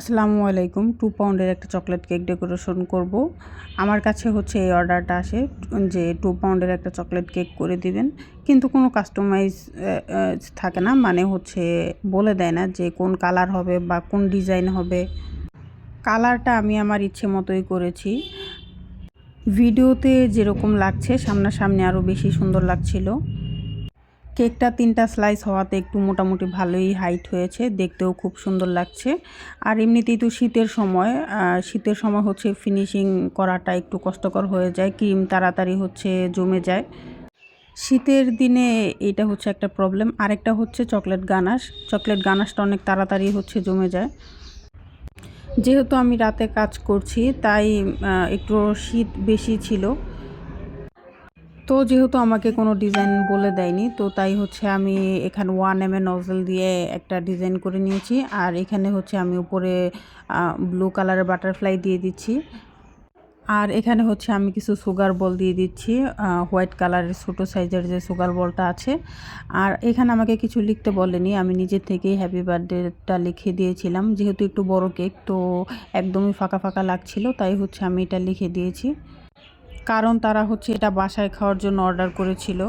আসসালামু আলাইকুম, টু পাউন্ডের একটা চকলেট কেক ডেকোরেশন করব। আমার কাছে হচ্ছে এই অর্ডারটা আসে, যে টু পাউন্ডের একটা চকলেট কেক করে দিবেন। কিন্তু কোনো কাস্টমাইজ থাকে না মানে হচ্ছে বলে দেয় না যে কোন কালার হবে বা কোন ডিজাইন হবে। কালারটা আমি আমার ইচ্ছে মতোই করেছি। ভিডিওতে যেরকম লাগছে, সামনাসামনি আরও বেশি সুন্দর লাগছিল। কেকটা তিনটা স্লাইস হওয়াতে একটু মোটামুটি ভালোই হাইট হয়েছে। দেখতেও খুব সুন্দর লাগছে। আর এমনিতেই তো শীতের সময় শীতের সময় হচ্ছে ফিনিশিং করাটা একটু কষ্টকর হয়ে যায়, ক্রিম তাড়াতাড়ি হচ্ছে জমে যায়। শীতের দিনে এটা হচ্ছে একটা প্রবলেম আরেকটা হচ্ছে চকলেট গানাশ। চকলেট গানাশটা অনেক তাড়াতাড়ি হচ্ছে জমে যায়। যেহেতু আমি রাতে কাজ করছি, তাই একটু শীত বেশি ছিল। তো যেহেতু আমাকে কোনো ডিজাইন বলে দেয়নি, তো তাই হচ্ছে আমি এখানে ওয়ান এম এ নজল দিয়ে একটা ডিজাইন করে নিয়েছি। আর এখানে হচ্ছে আমি উপরে ব্লু কালারের বাটারফ্লাই দিয়ে দিচ্ছি। আর এখানে হচ্ছে আমি কিছু সুগার বল দিয়ে দিচ্ছি হোয়াইট কালারের ছোটো সাইজের যে সুগার বলটা আছে। আর এখানে আমাকে কিছু লিখতে বলেনি, আমি নিজের থেকেই হ্যাপি বার্থডেটা লিখে দিয়েছিলাম। যেহেতু একটু বড় কেক তো একদমই ফাঁকা ফাঁকা লাগছিল, তাই হচ্ছে আমি এটা লিখে দিয়েছি। কারণ তারা হচ্ছে এটা বাসায় খাওয়ার জন্য অর্ডার করেছিল।